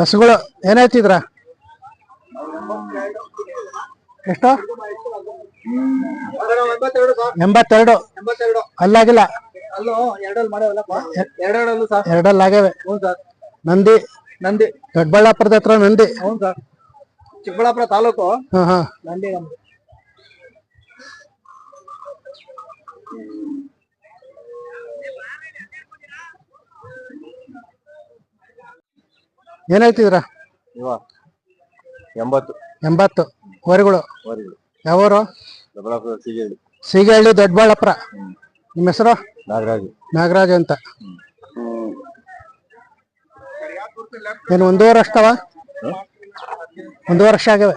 ಹಸುಗಳು ಏನಾಯ್ತಿದ್ರ ಎಷ್ಟು? ಎಂಬತ್ತೆರಡು. ಅಲ್ಲಾಗಿಲ್ಲ. ಎರಡಲ್ಲ ಸರ್ ನಂದಿ. ನಂದಿ ದೊಡ್ಡಬಳ್ಳಾಪುರದ ಹತ್ರ ನಂದಿ. ಚಿಕ್ಕಬಳ್ಳಾಪುರ ತಾಲೂಕು. ಹಾ ಹಾ ನಂದಿ ಏನಾಯ್ತಿದ್ರ? ಇವ ಎಂಬತ್ತು. ಎಂಬತ್ತು. ವರಿಗಳು ವರಿಗಳು ಯಾವೂರು? ದೊಡ್ಡಬಳ್ಳಾಪುರ ಸಿಗೇಳಿ ಸೀಗಹಳ್ಳಿ ದೊಡ್ಡಬಳ್ಳಾಪುರ. ನಿಮ್ಮ ಹೆಸರು? ನಾಗರಾಜ್. ನಾಗರಾಜ್ ಅಂತ. ಏನು ಒಂದೂವರೆ ಅಷ್ಟವ ಒಂದೂವರೆ ವರ್ಷ ಆಗ್ಯಾವೆ.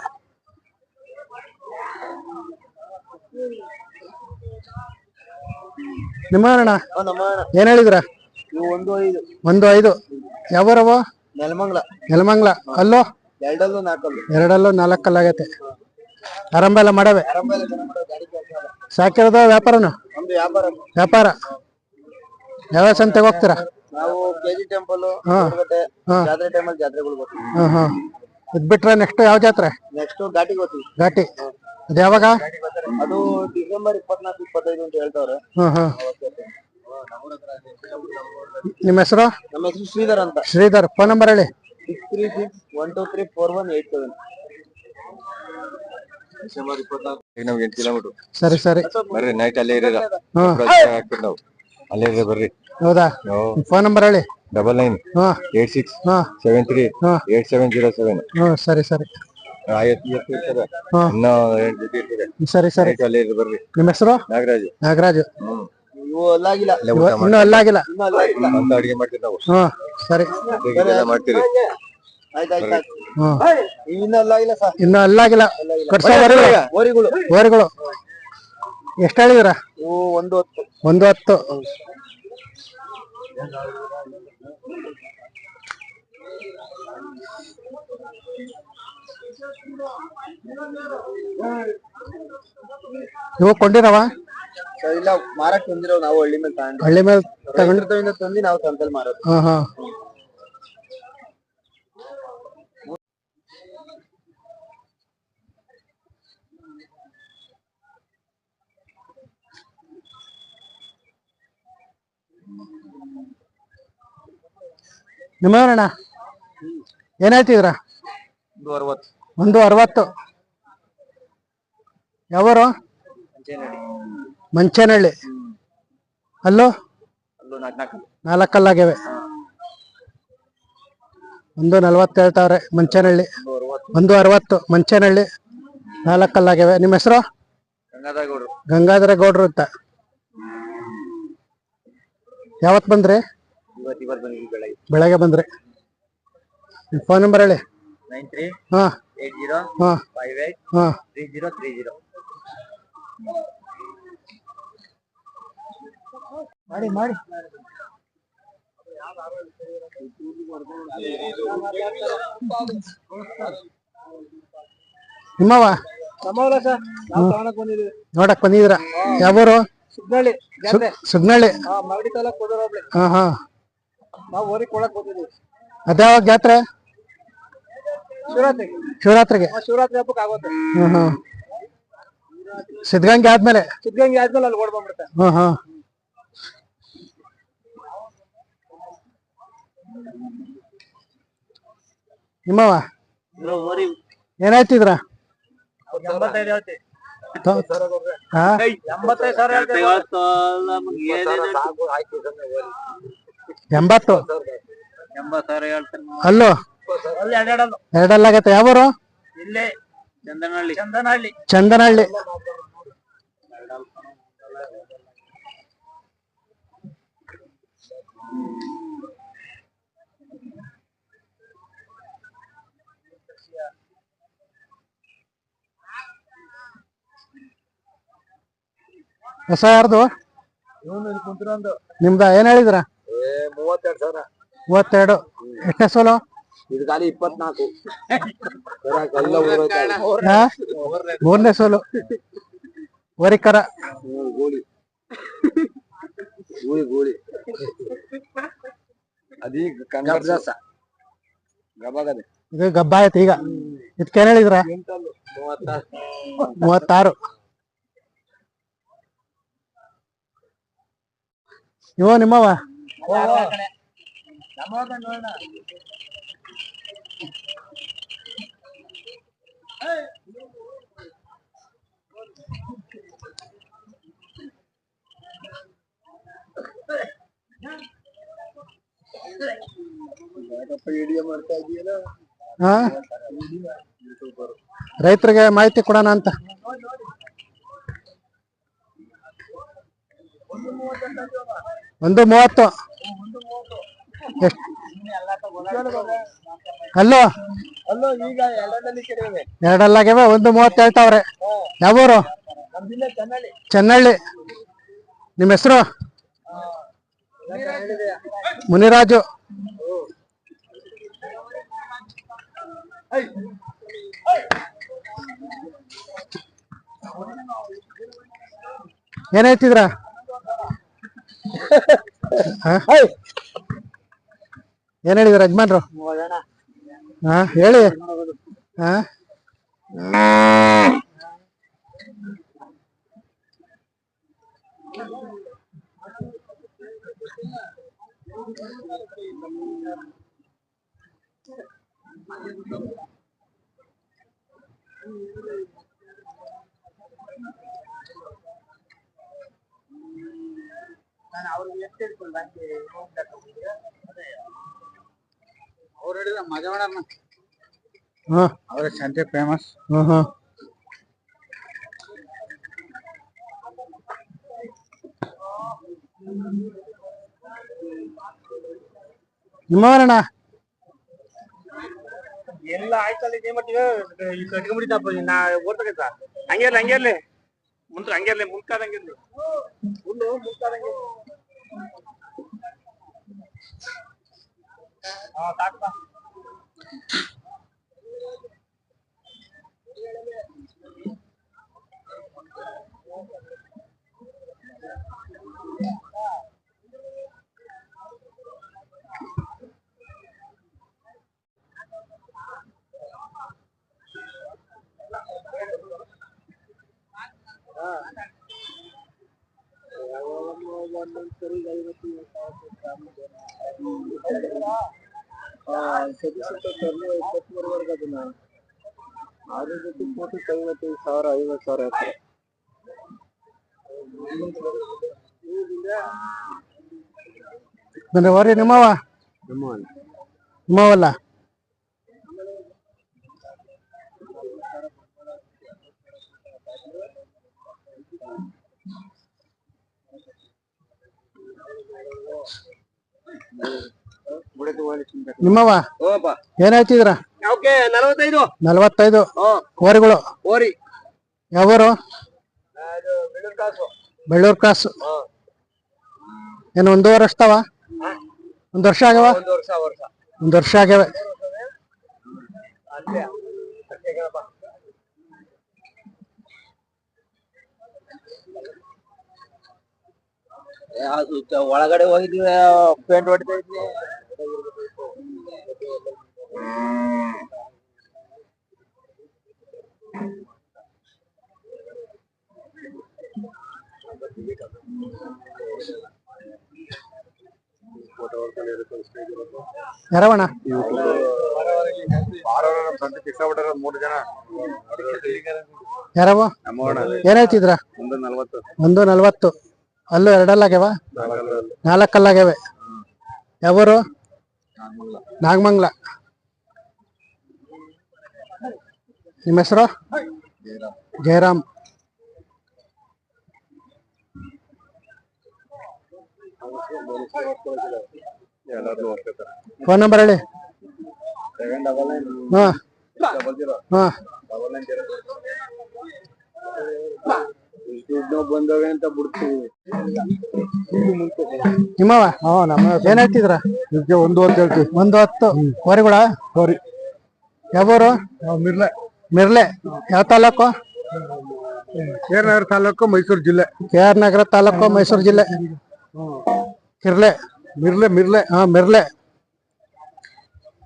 ನಿಮ್ಮ ಅಣ್ಣ? ಏನ್ ಹೇಳಿದ್ರ? ಒಂದು ಐದು. ಒಂದು ಐದು. ಯಾವೂರವ ನೆಲಮಂಗ್ಲ. ನೆಲಮಂಗ್ಲ. ಅಲ್ಲೋ? ಎರಡಲ್ಲೂ ನಾಲ್ಕಲ್ಲು. ಎರಡಲ್ಲೂ ನಾಲ್ಕಲ್ಲಾಗೈತೆ. ಆರಂಭ ಎಲ್ಲ ಮಾಡವೆ? ಸಾಕಿರೋದ ವ್ಯಾಪಾರನ? ನಮ್ದು ವ್ಯಾಪಾರ. ವ್ಯಾಪಾರ? ಯಾವ ಸಂತೆಗೆ ಹೋಗ್ತೀರಾ? ನಾವು ಕೆಜಿ ಟೆಂಪಲ್ ಹಾ. ಹಾ. ಜಾತ್ರೆ ಟೈಮಲ್ಲಿ ಜಾತ್ರೆಗಳು ಬರ್ತೀವಿ ಇದ್ ಬಿಟ್ರೆ ನೆಕ್ಸ್ಟ್ ಯಾವ ಜಾತ್ರೆ? ನೆಕ್ಸ್ಟ್ ಘಾಟಿಗೆ ಹೋಗ್ತೀವಿ. ಘಾಟಿ. ಅದು ಯಾವಾಗ ಅದು ಡಿಸೆಂಬರ್ ಇಪ್ಪತ್ನಾಲ್ಕು ಇಪ್ಪತ್ತೈದು ಅಂತ ಹೇಳ್ತಾವ್ರೆ. ನಿಮ್ಮ ಹೆಸರು? ನಮ್ಮ ಹೆಸರು ಶ್ರೀಧರ್ ಅಂತ. ಶ್ರೀಧರ್ ಫೋನ್ ನಂಬರ್ ಹೇಳಿ. Six three six one two three four one eight seven December ಇಪ್ಪತ್ನಾಲ್ಕು ಈಗ ನಮ್ಗೆ ಎಂಟು ಕಿಲೋಮೀಟರ್. ಸರಿ ಸರಿ. ಬರ್ರಿ ನೈಟ್ ಅಲ್ಲೇ ಇರೀರ ಹ್ಮ್. ಹಾಕ್ತೀವಿ ನಾವು. ಅಲ್ಲೇ ಇರಿ ಬರ್ರಿ. ಹೌದಾ? ಫೋನ್ ನಂಬರ್ ಹೇಳಿ. ಡಬಲ್ ನೈನ್ ಹಾ. ಏಟ್ ಸಿಕ್ಸ್ ಹಾ. ಸೆವೆನ್ ತ್ರೀ ಹಾ. ಏಟ್ ಸೆವೆನ್ ಜೀರೋ ಸೆವೆನ್ ಹ್ಮ್ ಸರಿ ಸರಿ. ಇವತ್ತು ಇರ್ತದೆ ಹಾ. ಇನ್ನೂ ಎಂಟು ಜೊತೆ ಇರ್ತದೆ ಸರಿ ಸರಿ. ನೈಟ್ ಅಲ್ಲೇ ಇರಿ ಬರ್ರಿ. ನಿಮ್ಮ ಹೆಸರು? ನಾಗರಾಜ್. ನಾಗರಾಜು. ಹ್ಮ್. ಇವು ಅಲ್ಲಾಗಿಲ್ಲ. ಇನ್ನೂ ಅಲ್ಲಾಗಿಲ್ಲ. ಇನ್ನೂ ಅಲ್ಲಾಗಿಲ್ಲ. ಅಂತ ಅಡಿಗೆ ಮಾಡ್ತೀವಿ ನಾವು. ಹಾ ಸರಿ. ಇದೆಲ್ಲ ಮಾಡ್ತೀರಿ. ಹ್ಮ್ ಇನ್ನೂ ಅಲ್ಲಾಗಿಲ್ಲ ಸರ್. ಇನ್ನೂ ಅಲ್ಲಾಗಿಲ್ಲ. ಕಟ್ಸ ಓರಿಗಳು ವರಿಗಳು ಎಷ್ಟು ಹೇಳಿದ್ರ? ಇವು ಒಂದು ಹೊತ್ತು. ಒಂದು ಹತ್ತು. ಇವು ಕೊಂಡಿರವ ಸರ್ ಇಲ್ಲ ಮಾರಕ್ ಬಂದಿರೋ ನಾವು ಹಳ್ಳಿ ಮೇಲೆ ತಗೊಂಡು ಹಳ್ಳಿ ಮೇಲೆ ತಗೊಂಡು ರೈತರಿಂದ ತಂದು ನಾವು ಸಂತಲ್ ಮಾರೋದು. ಹಾ ಹಾ. ನಿಮ್ಮವರಣ್ಣ? ಏನಾಯ್ತಿದ್ರ ಒಂದು ಅರವತ್ತು. ಒಂದು ಅರವತ್ತು. ಯಾವರು? ಮಂಚನಹಳ್ಳಿ ಅಲ್ಲೋ? ಅಲ್ಲೂ ನಾಲ್ಕು ನಾಲ್ಕು ನಾಲ್ಕಲ್ಲಾಗ್ಯವೆ. ಒಂದು ನಲ್ವತ್ತು ಹೇಳ್ತಾವ್ರೆ ಮಂಚನಹಳ್ಳಿ ಒಂದು ಅರವತ್ತು ಮಂಚನಹಳ್ಳಿ ನಾಲ್ಕಲ್ಲಾಗ್ಯವೆ. ನಿಮ್ಮ ಹೆಸರು? ಗಂಗಾಧರ ಗೌಡ್ರು ಅಂತ. ಯಾವತ್ ಬಂದ್ರಿ? ಬೆಳಗ್ಗೆ. ಬಂದ್ರಿ. ಫೋನ್ ನಂಬರ್ ಹೇಳಿ. ಹಾ. ಹಾ. ಫೈವ್ ಏಟ್ ಹಾ ತ್ರೀ ಜೀರೋ ತ್ರೀ ಜೀರೋ ಮಾಡಿ ಮಾಡಿ. ನಿಮ್ಮವ ನಮ್ಮವಲ್ಲ ಸರ್? ನಾವು ತಗೊಳಕ್ ಬಂದಿದ್ದೀವಿ ನೋಡಕ್ ಬಂದಿದ್ರ ಯಾವೂರು? ಸುಗ್ನಳ್ಳಿ ಜಾತ್ರೆ ಸುಗ್ನಳ್ಳಿ. ಹಾ ಮಗಡಿ ತಾಲೂಕ್ ಹೋದ್ರ ಹೋಗ್ಲಿ ಹಾ ಹಾ. ನಾವು ಊರಿಗೆ ಕೊಡಕ್ ಬಂದಿದ್ದೀವಿ ಅದ್ಯಾವಾಗ ಜಾತ್ರೆ? ಶಿವರಾತ್ರಿ. ಶಿವರಾತ್ರಿಗೆ. ಶಿವರಾತ್ರಿ ಹಬ್ಬಕ್ಕೆ ಆಗುತ್ತೆ. ಹ್ಮ್ ಹ್ಮ್. ಸಿದ್ಧಗಂಗೆ ಆದ್ಮೇಲೆ. ಸಿದ್ಧಗಂಗೆ ಆದ್ಮೇಲೆ ಅಲ್ಲಿ ಓಡ್ ಬಂದ್ಬಿಡುತ್ತೆ. ಹ್ಮ್ ಹ್ಮ್. ನಿಮ್ಮವ ಏನಾಯ್ತಿದ್ರ ಎಂಬತ್ತು? ಅಲ್ಲೋ? ಎರಡಲ್ಲಾಗತ್ತೆ ಯಾವರು? ಇಲ್ಲೇ. ಚಂದನಹಳ್ಳಿ. ಚಂದನಹಳ್ಳಿ. ಚಂದನಹಳ್ಳಿ. ಹೊಸ ಯಾರ್ದು ನಿಮ್ದ ಏನ್ ಹೇಳಿದ್ರ? ಮೂವತ್ತೆರಡು ಸಾವಿರ. ಮೂವತ್ತೆರಡು. ಎಷ್ಟನೇ ಸೋಲು? ಇದು ಖಾಲಿ ಇಪ್ಪತ್ನಾಲ್ಕು? ಮೂರನೇ ಸೋಲು. ವರಿಕರ ಗೋಳಿ. ಗೋಳಿ ಗೋಳಿ. ಅದೀಗ ಕಬ್ಜಾಸ ಗಬಗದೆ ಇದು ಗಬ್ಬ ಆಯ್ತು ಈಗ ಇದಕ್ಕೆ ಏನ್ ಹೇಳಿದ್ರ ಮೂವತ್ತಾರು. ಇವ ನಿಮ್ಮವ? ರೈತರಿಗೆ ಮಾಹಿತಿ ಕೊಡೋಣ ಅಂತ. ಒಂದು ಮೂವತ್ತು. ಅಲ್ಲೋ? ಎರಡಲ್ಲಾಗ್ಯವ ಒಂದು ಮೂವತ್ತು ಹೇಳ್ತಾವ್ರೆ. ಯಾವೂರು? ಚೆನ್ನಳ್ಳಿ. ನಿಮ್ಮ ಹೆಸರು? ಮುನಿರಾಜು. ಏನ್ ಹೇಳ್ತಿದ್ರ? ಏನ್ ಹೇಳಿದ್ರ ಯಜಮಾನ್ರು? ಹಾ ಹೇಳಿ. ಹಾ? ಅವ್ರು ಹೇಳಿದ ಮಜವಣ್ಣ ಹಾ. ಅವ್ರ ಸಂತೆ ಫೇಮಸ್ ಹ್ಮ್ ಹ್ಮ್ ನಿಮ್ಮವರಣ್ಣ? ಎಲ್ಲ ಆಯ್ತಲ್ಲ ಇದೇ ಮಟ್ಟಿಗೆ ಕಟ್ಕೊಂಡ್ಬಿಟ್ಟಿದ್ದಪ್ಪ ನಾ ಓದ್ಬೇಕಂತ. ಹಂಗೆ ಇರ್ಲಿ ಹಂಗೆ ಇರ್ಲಿ. ಮುಂದೆ ಹಂಗೇ ಇರ್ಲಿ ಹುಲ್ಲು ಮುಂದ್ಕಾದಂಗೆ ಇರ್ಲಿ. ಹಾ ಸಾಕು ಬಾ. ಇಪ್ಪತ್ಮೂರುವರೆಗೆ ಅದನ್ನ ಅದ್ರ ಜೊತೆ ಕೋಟಿ ಐವತ್ತೈದು ಸಾವಿರ ಐವತ್ತು ಸಾವಿರ ಇರ್ತದೆ ಅಂದ್ರೆ ವರಿ ನಿಮ್ಮವ ನಿಮ್ಮವಲ್ಲ ನಿಮ್ಮವ ಏನ್ ಹೇಳ್ತಿದ್ರ ನಲವತ್ತೈದು? ನಲವತ್ತೈದು. ಓರಿ ಯಾವೂರು? ಬೆಳ್ಳೂರು ಕ್ರಾಸ್ ಏನು ಒಂದೂವರೆ ವರ್ಷದವ ಒಂದ್ ವರ್ಷ ಆಗ್ಯಾವ? ಒಂದು ವರ್ಷ ವರ್ಷ. ಒಂದ್ ವರ್ಷ ಆಗ್ಯಾವ. ಒಳಗಡೆ ಹೋಗಿದ್ವಿ ಪೇಂಟ್ ಹೊಡಿತಾ ಇದ್ವಿ. ಮೂರು ಜನ ಯಾರವ ಏನ್ ಹೇಳ್ತಿದ್ರ? ಒಂದು ನಲ್ವತ್ತು. ಅಲ್ಲೂ ಎರಡಲ್ಲಾಗ್ಯಾವ? ನಾಲ್ಕಲ್ಲಾಗ್ಯಾವೆ. ಯಾವೂರು? ನಾಗಮಂಗ್ಲ. ನಿಮ್ಮ ಹೆಸರು? ಜಯರಾಮ್. ಫೋನ್ ನಂಬರ್ ಹೇಳಿ. ಹಾ. ಹಾ. ಬಂದವೆ ಅಂತ ಬಿಡ್ತೀವಿ ನಿಮ್ಮವ ಹಾ ನಮ್ಮ ಏನ್ ಒಂದು ಹತ್ತು ಹೇಳ್ತೀವಿ. ಒಂದು ಹತ್ತು. ಹೋರಿಗಳ? ಹೋರಿ ಯಾವೂರು? ಮಿರ್ಲೆ. ಮಿರ್ಲೆ. ಯಾವ ತಾಲೂಕು? ಕೆ ಆರ್ ನಗರ ತಾಲೂಕು ಮೈಸೂರು ಜಿಲ್ಲೆ. ಕೆ ಆರ್ ನಗರ ತಾಲೂಕು ಮೈಸೂರು ಜಿಲ್ಲೆ. ಕಿರ್ಲೆ. ಮಿರ್ಲೆ ಮಿರ್ಲೆ. ಹಾ ಮಿರ್ಲೆ.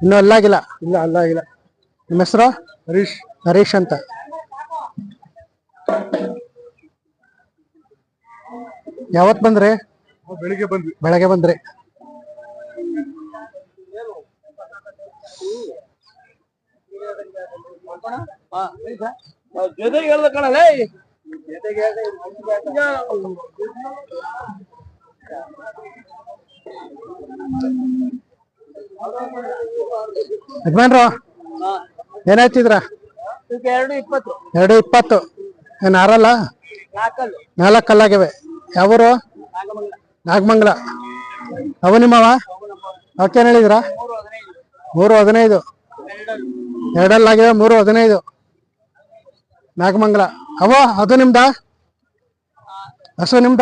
ಇನ್ನೂ ಅಲ್ಲಾಗಿಲ್ಲ ಇಲ್ಲ ಅಲ್ಲಾಗಿಲ್ಲ ನಿಮ್ಮ ಹೆಸರು? ಹರೀಶ್. ಹರೀಶ್ ಅಂತ. ಯಾವತ್ ಬಂದ್ರಿ? ಬೆಳಿಗ್ಗೆ ಬಂದ್ವಿ. ಬೆಳಗ್ಗೆ ಬಂದ್ರಿ. ಜೊತೆಗೆ ಹೇಳ್ದ ಕಣಲ್ಲ ಯಜಮಾನ್ರು ಏನ್ ಹೇಳ್ತಿದ್ರ ಎರಡು ಇಪ್ಪತ್ತು. ಎರಡು ಇಪ್ಪತ್ತು. ಏನ್ ಆರಲ್ಲ? ನಾಲ್ಕು ಕಲ್ಲಾಗಿವೆ ಯಾವೂರು? ನಾಗಮಂಗಲ. ಅವು ನಿಮ್ಮವ? ಅವಕ್ಕೇನ್ ಹೇಳಿದ್ರ? ಮೂರು ಹದಿನೈದು. ಎರಡಲ್ಲಾಗಿವೆ ಮೂರು ಹದಿನೈದು. ನಾಗಮಂಗಲ ಅವ ಅದು ನಿಮ್ದ? ಹಸು ನಿಮ್ದ?